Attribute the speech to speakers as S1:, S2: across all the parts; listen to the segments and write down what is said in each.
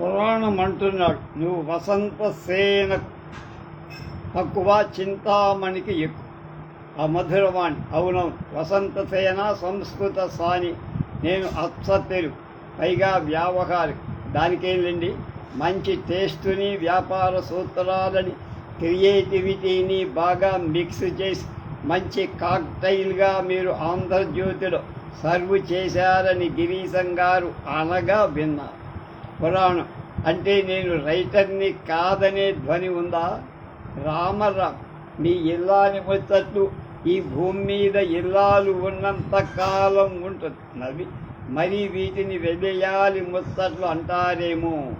S1: పురాణం అంటున్నాడు. నువ్వు వసంత సేన తక్కువ చింతామణికి ఎక్కువ. ఆ మధురవాణి. అవునవును. వసంత సేన సంస్కృత సాని. నేను అప్స తెలుగు పైగా వ్యావహారిక. దానికేంటండి మంచి టేస్టుని వ్యాపార సూత్రాలని క్రియేటివిటీని బాగా మిక్స్ చేసి మంచి కాక్టైల్గా మీరు ఆంధ్రజ్యోతిలో సర్వ్ చేశారని గిరీశం గారు అనగా విన్నారు. పురాణం. అంటే నేను రైటర్ని కాదనే ధ్వని ఉందా? రామరామ్ మీ ఇల్లాని ముచ్చట్లు ఈ భూమి మీద ఇల్లాలు ఉన్నంత కాలం ఉంటుంది. మరి వీటిని వెదయాలి ముచ్చట్లు అంటారేమో.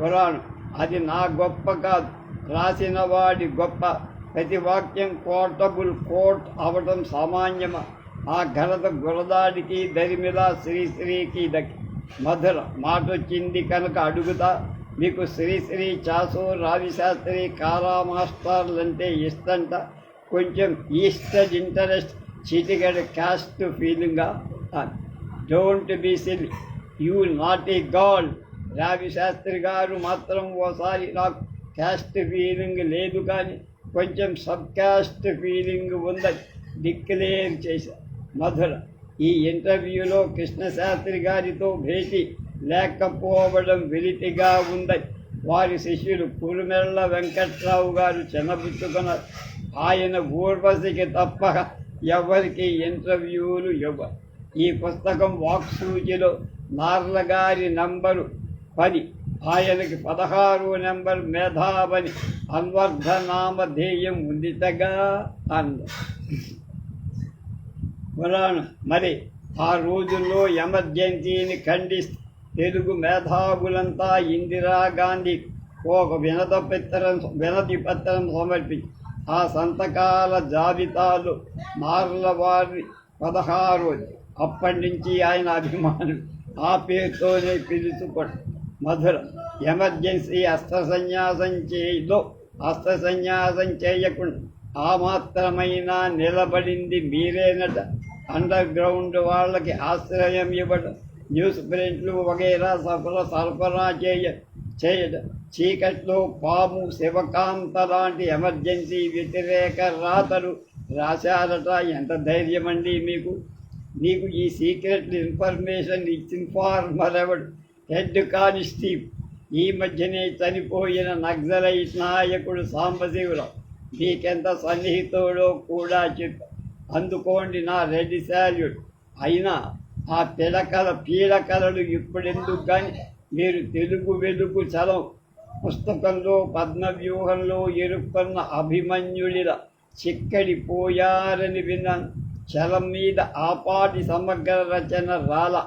S1: పురాణం. అది నా గొప్ప కాదు. రాసిన వాడి గొప్ప. ప్రతి వాక్యం కోటబుల్ కోట్ అవడం సామాన్యమా? ఆ ఘనత గురదాడికి దరిమిలా శ్రీశ్రీకి దక్కి. మధుర మాట వచ్చింది కనుక అడుగుతా. మీకు శ్రీశ్రీ చాసు రావిశాస్త్రి కారా మాస్టర్లు అంటే ఇష్టంట. కొంచెం ఈస్టర్ ఇంటరెస్ట్ చిటిగడ caste ఫీలింగా. Don't be silly you not a god. Ravi Shastri గారు మాత్రం ఓసారి నాకు క్యాస్ట్ ఫీలింగ్ లేదు కానీ కొంచెం సబ్ క్యాస్ట్ ఫీలింగ్ ఉందని డిక్లేర్ చేశారు మధుర ఈ ఇంటర్వ్యూలో కృష్ణశాస్త్రి గారితో భేటీ లేకపోవడం వెలితిగా ఉంది. వారి శిష్యులు కురుమెళ్ళ వెంకట్రావు గారు చెన్నబుచ్చుకున్నారు ఆయన ఊర్వశికి తప్ప ఎవరికి ఇంటర్వ్యూలు ఇవ్వరు ఈ పుస్తకం వాక్సూచిలో నార్లగారి నంబరు పది ఆయనకి పదహారు నెంబర్ మేధావని అన్వర్ధనామధేయం ఉందితగా అన్నారు పురాణం మరి ఆ రోజుల్లో ఎమర్జెన్సీని ఖండిస్తూ తెలుగు మేధావులంతా ఇందిరాగాంధీ ఒక వినత పత్రం వినతి పత్రం సమర్పించి ఆ సంతకాల జాబితాలో నార్ల వారి పదహారు అప్పటి నుంచి ఆయన అభిమానులు ఆ పేరుతోనే పిలుచుకోండి మధుర ఎమర్జెన్సీ అస్త్ర సన్యాసం చేయదో అస్త్ర సన్యాసం చేయకుండా ఆ మాత్రమైనా నిలబడింది మీరేనట అండర్ గ్రౌండ్ వాళ్ళకి ఆశ్రయం ఇవ్వడం న్యూస్ ప్రింట్లు వగైరా సఫల సరఫరా చేయ చేయడం చీకట్లో పాము శివకాంత లాంటి ఎమర్జెన్సీ వ్యతిరేక రాతలు రాశారట. ఎంత ధైర్యం అండి మీకు? నీకు ఈ సీక్రెట్ ఇన్ఫర్మేషన్ ఇన్ఫార్మర్ ఎవడు? హెడ్ కానిస్టీవ్ ఈ మధ్యనే చనిపోయిన నక్సలైట్ నాయకుడు సాంబశివరావు. మీకెంత సన్నిహితుడో కూడా చెప్పా. అందుకోండి నా రెడ్డి శాల్యూట్ అయినా ఆ పిలకల పీడకలలు ఇప్పుడెందుకు కానీ మీరు తెలుగు వెలుగు చలం పుస్తకంలో పద్మవ్యూహంలో ఎరుక్కున్న అభిమన్యుడిలా చిక్కడిపోయారని విన్నాను. చలం మీద ఆపాటి సమగ్ర రచన రాల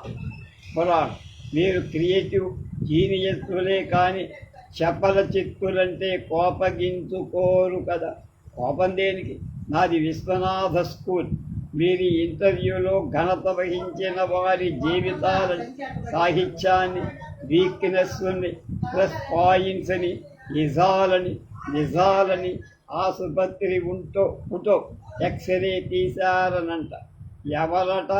S1: పురాణం. మీరు క్రియేటివ్ జీనియస్లే కానీ చపల చిక్కులంటే కోపగించుకోరు కదా. కోపం దేనికి? నాది విశ్వనాథ స్కూల్. మీరు ఇంటర్వ్యూలో ఘనత వహించిన వారి జీవితాల సాహిత్యాన్ని వీక్నెస్ని ప్లస్ పాయింట్స్ని నిజాలని నిజాలని ఆసుపత్రి ఉంటో ఫోటో ఎక్స్రే తీశారనంట. ఎవరట?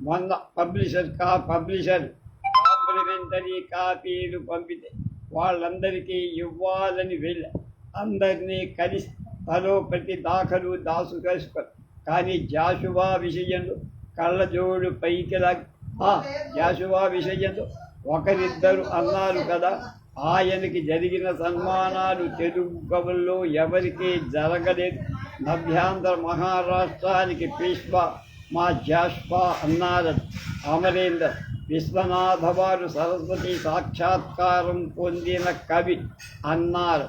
S1: మొన్న పబ్లిషర్ కా పబ్లిషర్. కాంప్లిమెంటరీ కాపీలు పంపితే వాళ్ళందరికీ ఇవ్వాలని వెళ్ళి. అందరినీ కలిసి తలో ప్రతి దాఖలు దాసు కలుసుకొని. కానీ జాషువా విషయంలో కళ్ళజోడు పైకి లాగి. ఆ, జాషువా విషయంలో ఒకరిద్దరు అన్నారు కదా ఆయనకి జరిగిన సన్మానాలు తెలుగు కవుల్లో ఎవరికీ జరగలేదు. నభ్యాంధ్ర మహారాష్ట్రానికి పీష్ప మా జాష్వా అన్నారు అమరేందర్. విశ్వనాథవారు సరస్వతి సాక్షాత్కారం పొందిన కవి అన్నారు.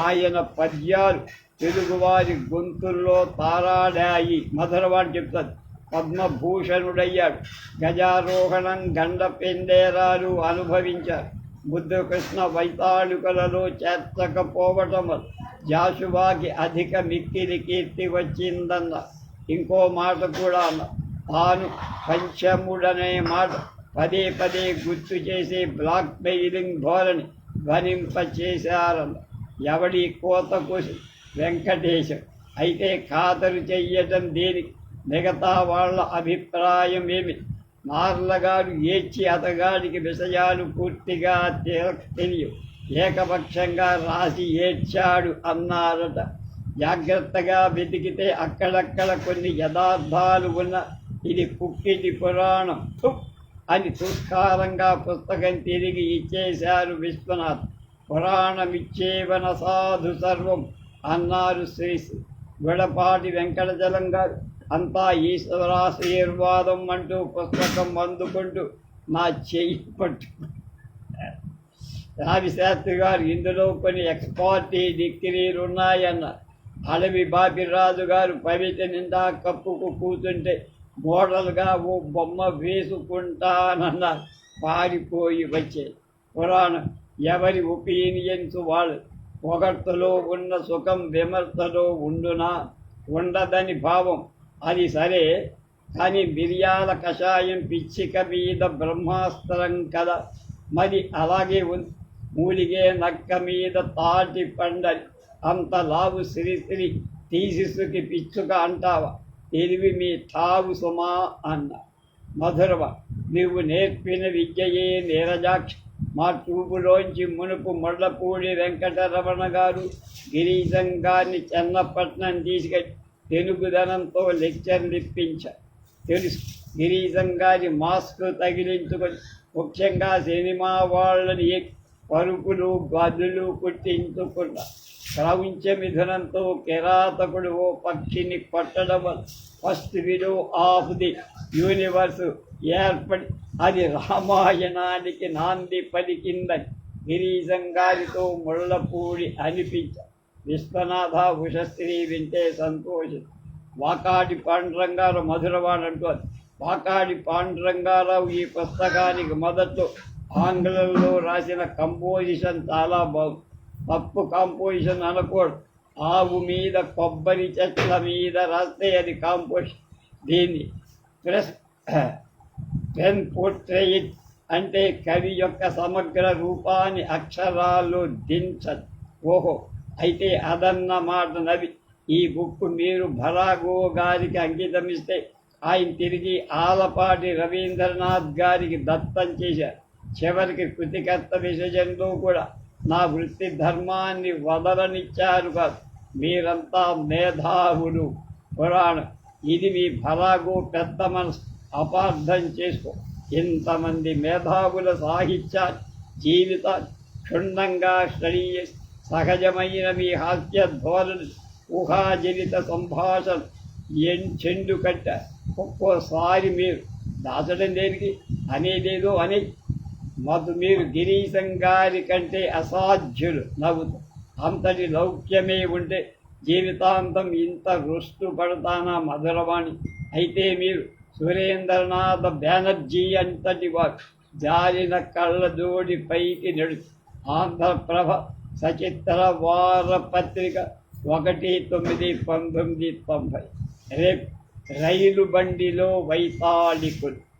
S1: ఆయన పద్యాలు తెలుగువారి గొంతుల్లో తారాడాయి. మధురవాడు చెప్తాడు పద్మభూషణుడయ్యాడు. గజారోహణం గండ పెందేరాలు అనుభవించారు బుద్ధకృష్ణ వైతాళుకలలో చేర్చకపోవటం జాషువాకి అధిక మిక్కిలి కీర్తి వచ్చిందన్న ఇంకో మాట కూడా అన్న. తాను పంచముడనే మాట పదే పదే గుర్తు చేసే బ్లాక్ మెయిలింగ్ ధోరణి ధ్వనింపచేశారు ఎవడి కోతకు వెంకటేశం. అయితే ఖాతరు చెయ్యటం దేనికి? మిగతా వాళ్ళ అభిప్రాయం ఏమి? నార్లగాడు ఏడ్చి అతగాడికి విషయాలు పూర్తిగా తెలియ తెలియవు. ఏకపక్షంగా రాసి ఏడ్చాడు అన్నారట. జాగ్రత్తగా వెతికితే అక్కడక్కడ కొన్ని యథార్థాలు ఉన్న ఇది పుక్కిటి పురాణం. అని తుస్కారంగా పుస్తకం తిరిగి ఇచ్చేశారు విశ్వనాథ్. పురాణమిచ్చేవన సాధు సర్వం అన్నారు శ్రీ గుడపాటి వెంకటజలం గారు. అంతా ఈశ్వరాశీర్వాదం అంటూ పుస్తకం అందుకుంటూ నా చెయ్యి పట్టు రావిశాస్త్రి గారు ఇందులో కొన్ని ఎక్స్పార్టీ డిగ్రీలు ఉన్నాయన్న అడవి బాపిరాజు గారు పవిత నిండా కప్పుకు కూతుంటే మోడల్గా ఓ బొమ్మ వేసుకుంటానన్న పారిపోయి వచ్చే పురాణం ఎవరి ఒపీనియన్స్ వాళ్ళు? పొగడ్తలో ఉన్న సుఖం విమర్శలో ఉండునా? ఉండదని భావం. అది సరే కానీ మిరియాల కషాయం పిచ్చిక మీద బ్రహ్మాస్త్రం కదా. మరి అలాగే ఉంది మూలిగే నక్క మీద తాటి పండని అంత లావు శ్రీశ్రీ తీసిసుకి పిచ్చుక అంటావా? తెలివి మీ తావు సుమా అన్న. మధురవ నీవు నేర్పిన విద్యయే నీరజాక్ష. మా చూపులోంచి మునుపు ముళ్ళపూడి వెంకటరమణ గారు గిరీశం గారిని చెన్నపట్నం తీసుకెళ్ళి తెలుగుదనంతో లెక్చర్లు ఇప్పించారు తెలుసు గిరీశం గారి మాస్క్ తగిలించుకొని ముఖ్యంగా సినిమా వాళ్ళని పరుపులు గదులు కుట్టించుకున్న క్రౌంచ మిథునంతో కిరాతకుడు ఓ పక్షిని పట్టడం first widow of the universe ఏర్పడి అది రామాయణానికి నాంది పలికిందని గిరీశం గారితో ముళ్ళపూడి అనిపించ విశ్వనాథ ఉషశ్రీ వింటే సంతోషం. వాకాడి పాండురంగారావు మధురవాడు అంటోంది వాకాడి పాండురంగారావు ఈ పుస్తకానికి మొదట్లో ఆంగ్లంలో రాసిన కంపోజిషన్ చాలా బాగుంది తప్పు కాంపోజిషన్ అనకూడదు. ఆవు మీద కొబ్బరి చెట్ల మీద రాస్తే అది కాంపోజిషన్. దీన్ని ప్రెస్ పెన్ పోర్ట్రేయిట్ అంటే కవి యొక్క సమగ్ర రూపాన్ని అక్షరాలు దించదు. ఓహో అయితే అదన్న మాట నవి ఈ బుక్ మీరు భరాగో గారికి అంకితం ఇస్తే ఆయన తిరిగి ఆలపాటి రవీంద్రనాథ్ గారికి దత్తం చేశారు. చివరికి కృతికర్త విసర్జనలో కూడా నా వృత్తి ధర్మాన్ని వదలనిచ్చారు కాదు. మీరంతా మేధావులు. పురాణం. ఇది మీ భలాగు పెద్ద మనసు. అపార్థం చేసుకో. ఇంతమంది మేధావుల సాహిత్య జీవితాన్ని క్షుణ్ణంగా స్టడీ చేసి సహజమైన మీ హాస్య ధోరణి ఊహాజనిత సంభాషణ ఎం చెండు కట్ట? ఒక్కోసారి మీరు దాచడం దేనికి? అనేదేదో అనే మధు మీరు గిరీశం గారి కంటే అసాధ్యులు నవ్వుతూ అంతటి లౌక్యమే ఉంటే జీవితాంతం ఇంత రుష్టు పడతానా మధురవాణి? అయితే మీరు సురేంద్రనాథ్ బెనర్జీ అంతటి వారు జారిన కళ్ళ జోడి పైకి నడుచు. ఆంధ్రప్రభ సచిత్ర వార పత్రిక ఒకటి తొమ్మిది పంతొమ్మిది తొంభై. రేపు రైలు బండిలో వైతాళికులు.